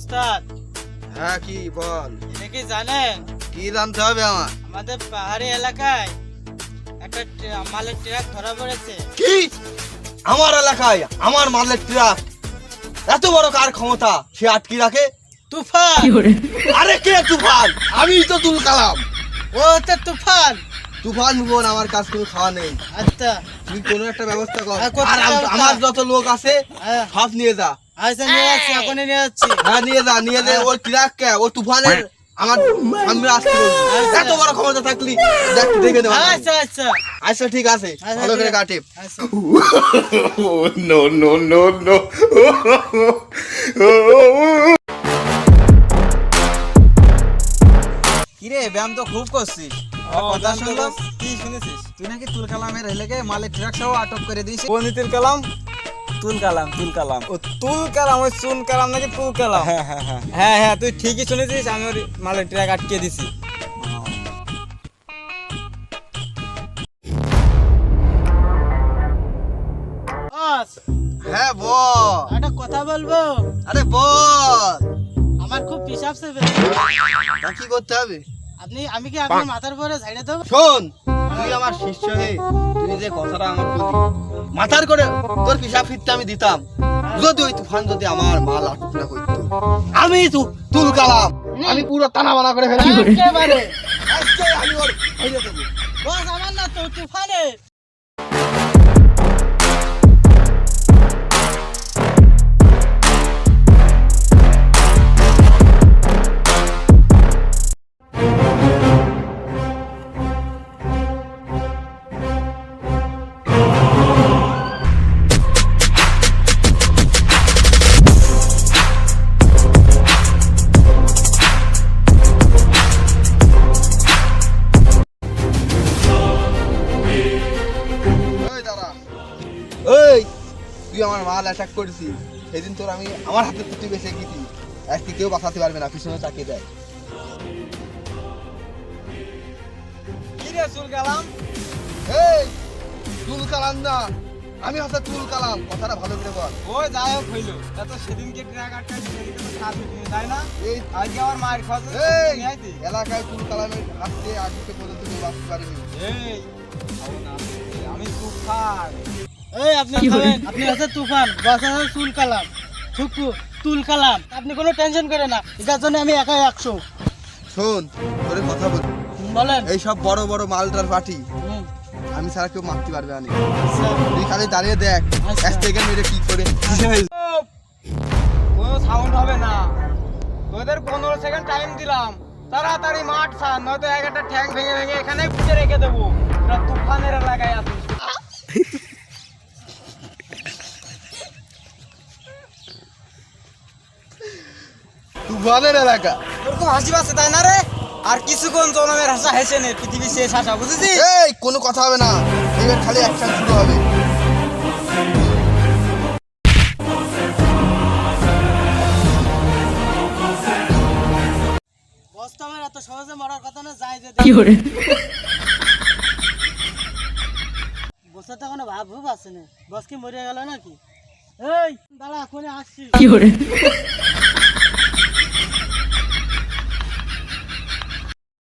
উস্তাদ হ্যাঁ কি বল? এটা কি জানেন? কি জানতে হবে আমার? আমাদের পাহাড়ি এলাকায় একটা ট্রা- মালের ট্রাক ধরা পড়েছে। কি? আমার এলাকায় আমার মালের ট্রাক? এত বড় কার ক্ষমতা? সে আটকে রাখে? তুফান! আরে কে তুফান? আমি তো তুল কালাম। ও তো তুফান! তুফান বোন আমার কাজ কোনো খাওয়া নেই। আচ্ছা। তুই কোনো একটা ব্যবস্থা কর। হ্যাঁ, করতে আর আম- ব্যবস্থা। আমার যত লোক আছে হ্যাঁ। সব নিয়ে যা। আচ্ছা নিয়ে যাচ্ছি এখনই নিয়ে যাচ্ছি। হ্যাঁ নিয়ে যা নিয়ে যা ওই ট্রাক কে ওই তুফানের আমার আমি আসতে আচ্ছা। এত বড় ক্ষমতা থাকলি দেখে নেওয়া আচ্ছা আচ্ছা আচ্ছা ঠিক আছে আচ্ছা, ভালো করে কাটে। আচ্ছা Oh, no, no, no, no. কিরে ব্যায়াম তো খুব করছিস। ও, কথা শুনলাম কি শুনেছিস? তুই নাকি তুল কালামের হেলেকে মালের ট্রাক সহ আটক করে দিয়েছিস। কোন তুল কালাম তুল কালাম তুল কালাম। ও তুল কালাম ওই চুন কালাম নাকি তুল কালাম? হ্যাঁ হ্যাঁ হ্যাঁ। হ্যাঁ হ্যাঁ তুই ঠিকই শুনেছিস আমি ওর মালের ট্রাক আটকে দিছি। হ্যাঁ বল। একটা কথা বলব? আরে বল। আমার খুব পিসাব চেপে কি করতে হবে? আপনি আমি কি আপনার মাথার উপরে ঝাড়ে দেবো? শোন তুই আমার শিষ্য হে তুই যে কথাটা আমার বলি মাথার করে তোর পিসা ফিরতে আমি দিতাম। যদি ওই তুফান যদি আমার মাল আটকা করতো। আমি তু তুল কালাম আমি পুরো টানা বানা করে ফেলি একেবারে আজকে আমি ওর বস আমার না তো তুফানের এই তুই আমার মাল অ্যাটাক করেছিস। সেদিন তোর আমি আমার হাতে তুই বেঁচে গেছি। আজকে কেউ বাঁচাতে পারবে না পিছনে চাকিয়ে দেয় কিরে চুল কালাম? এই তুল কালাম না। আমি হাতে তুল কালাম কথাটা ভালো করে বল। ওই যাই হোক হইল। তা তো সেদিনকে ট্রাক আটকাইছি সেদিনকে তো খাবি না? এই আজকে আমার মায়ের এই এলাকায় তুল কালামের হাতে আজকে পর্যন্ত কেউ বাঁচতে পারেনি। এই খাব আমি তুফান এই আপনি খাবেন। আপনি আছে তুফান বস আছে তুল কালাম থুকু তুল কালাম। আপনি কোনো টেনশন করে না এটার জন্য আমি একাই একশো। শোন তোরে কথা বল। বলেন। এই সব বড় বড় মালটার পার্টি আমি ছাড়া কেউ মারতে পারবে না আচ্ছা। তুই খালি দাঁড়িয়ে দেখ আচ্ছা। এক থেকে মেরে কি করে কোনো সাউন্ড হবে না। তোদের পনেরো সেকেন্ড টাইম দিলাম। তাড়াতাড়ি মাঠ ছাড় নয়তো এক একটা ঠ্যাং ভেঙে ভেঙে এখানে পুঁতে রেখে দেবো। তুফানের এলাকা। তোর খুব হাসি পাচ্ছে তাই না রে? আর কিছুক্ষণ জনমের হাসা হেসে নে পৃথিবী শেষ হাসা বুঝেছিস? এই কোনো কথা হবে না। এবার খালি অ্যাকশন শুরু হবে। বস তো আমার এত সহজে মরার কথা না যায় যে বসে তো কোনো ভাব ভুব আছে না। বস কি মরে গেল নাকি? এই দাঁড়া এখনই আসছি।